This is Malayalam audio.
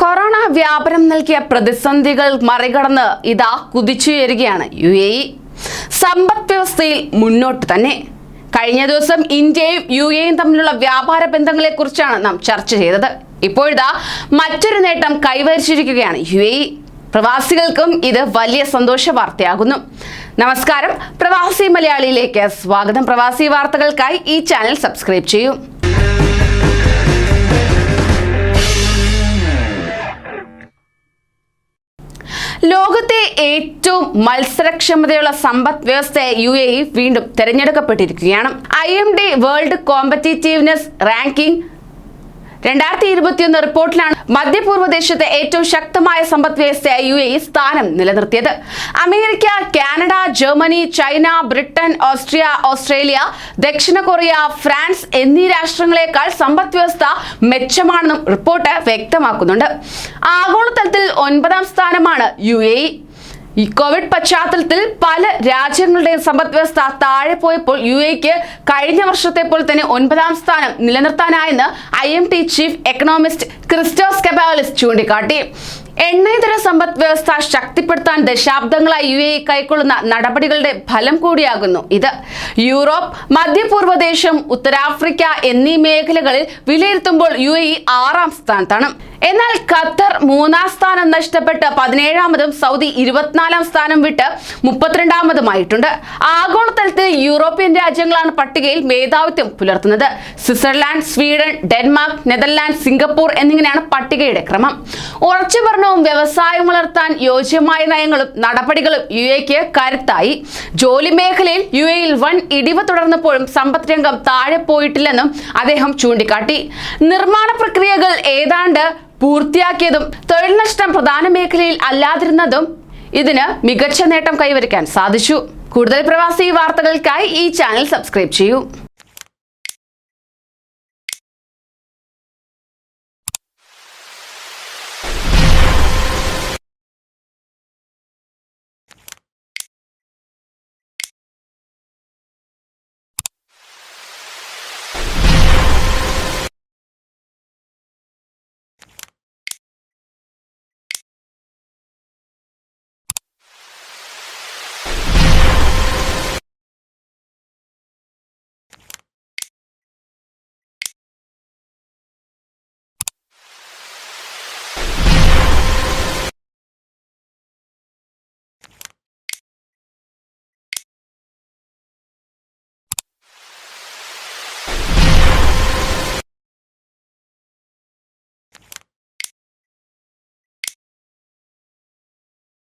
കൊറോണ വ്യാപനം നൽകിയ പ്രതിസന്ധികൾ മറികടന്ന് ഇതാ കുതിച്ചുയരുകയാണ് യു എ ഇ. സമ്പദ് വ്യവസ്ഥയിൽ മുന്നോട്ട് തന്നെ. കഴിഞ്ഞ ദിവസം ഇന്ത്യയും യു എയും തമ്മിലുള്ള വ്യാപാര ബന്ധങ്ങളെക്കുറിച്ചാണ് നാം ചർച്ച ചെയ്തത്. ഇപ്പോഴിതാ മറ്റൊരു നേട്ടം കൈവരിച്ചിരിക്കുകയാണ് യു എ പ്രവാസികൾക്കും ഇത് വലിയ സന്തോഷ വാർത്തയാകുന്നു. നമസ്കാരം. പ്രവാസി മലയാളിയിലേക്ക് സ്വാഗതം. പ്രവാസി വാർത്തകൾക്കായി ഈ ചാനൽ സബ്സ്ക്രൈബ് ചെയ്യൂ. ലോകത്തെ ഏറ്റവും മത്സരക്ഷമതയുള്ള സമ്പദ് വ്യവസ്ഥയെ യു എ ഇ വീണ്ടും തെരഞ്ഞെടുക്കപ്പെട്ടിരിക്കുകയാണ്. I M D world competitiveness ranking രണ്ടായിരത്തി ഇരുപത്തിയൊന്ന് റിപ്പോർട്ടിലാണ് മധ്യപൂർവദേശത്തെ ഏറ്റവും ശക്തമായ സമ്പദ് വ്യവസ്ഥയായ യു എ സ്ഥാനം നിലനിർത്തിയത്. America Canada Germany China Britain Austria Australia ദക്ഷിണ കൊറിയ ഫ്രാൻസ് എന്നീ രാഷ്ട്രങ്ങളെക്കാൾ സമ്പദ് വ്യവസ്ഥ മെച്ചമാണെന്നും റിപ്പോർട്ട് വ്യക്തമാക്കുന്നുണ്ട്. ആഗോളതലത്തിൽ ഒൻപതാം സ്ഥാനമാണ് യു എ ഈ കോവിഡ് പശ്ചാത്തലത്തിൽ പല രാജ്യങ്ങളുടെയും സമ്പദ് വ്യവസ്ഥ താഴെ പോയപ്പോൾ യു എക്ക് കഴിഞ്ഞ വർഷത്തെ പോലെ തന്നെ ഒൻപതാം സ്ഥാനം നിലനിർത്താനായെന്ന് I M D chief economist Christos Cabolis ചൂണ്ടിക്കാട്ടി. എണ്ണയിതര സമ്പദ് വ്യവസ്ഥ ശക്തിപ്പെടുത്താൻ ദശാബ്ദങ്ങളായി യു എ കൈക്കൊള്ളുന്ന നടപടികളുടെ ഫലം കൂടിയാകുന്നു ഇത്. യൂറോപ്പ് മധ്യപൂർവ ദേശം ഉത്തരാഫ്രിക്ക എന്നീ മേഖലകളിൽ വിലയിരുത്തുമ്പോൾ യു എ ആറാം സ്ഥാനത്താണ്. എന്നാൽ ഖത്തർ മൂന്നാം സ്ഥാനം നഷ്ടപ്പെട്ട് പതിനേഴാമതും സൗദി ഇരുപത്തിനാലാം സ്ഥാനം വിട്ട് മുപ്പത്തിരണ്ടാമതുമായിട്ടുണ്ട്. ആഗോളതലത്തിൽ യൂറോപ്യൻ രാജ്യങ്ങളാണ് പട്ടികയിൽ മേധാവിത്വം പുലർത്തുന്നത്. Switzerland Sweden Denmark Netherland Singapore എന്നിങ്ങനെയാണ് പട്ടികയുടെ ക്രമം. ഉറച്ചു ഭരണവും വ്യവസായം വളർത്താൻ യോജ്യമായ നയങ്ങളും നടപടികളും യു എക്ക് കരുത്തായി. ജോലി മേഖലയിൽ യു എയിൽ വൻ ഇടിവ് തുടർന്നപ്പോഴും സമ്പദ് രംഗം താഴെ പോയിട്ടില്ലെന്നും അദ്ദേഹം ചൂണ്ടിക്കാട്ടി. നിർമ്മാണ പ്രക്രിയകൾ ഏതാണ്ട് പൂർത്തിയാക്കിയതും തൊഴിൽ നഷ്ടം പ്രധാന മേഖലയിൽ അല്ലാതിരുന്നതും ഇതിന് മികച്ച നേട്ടം കൈവരിക്കാൻ സാധിച്ചു. കൂടുതൽ പ്രവാസി വാർത്തകൾക്കായി ഈ ചാനൽ സബ്സ്ക്രൈബ് ചെയ്യൂ.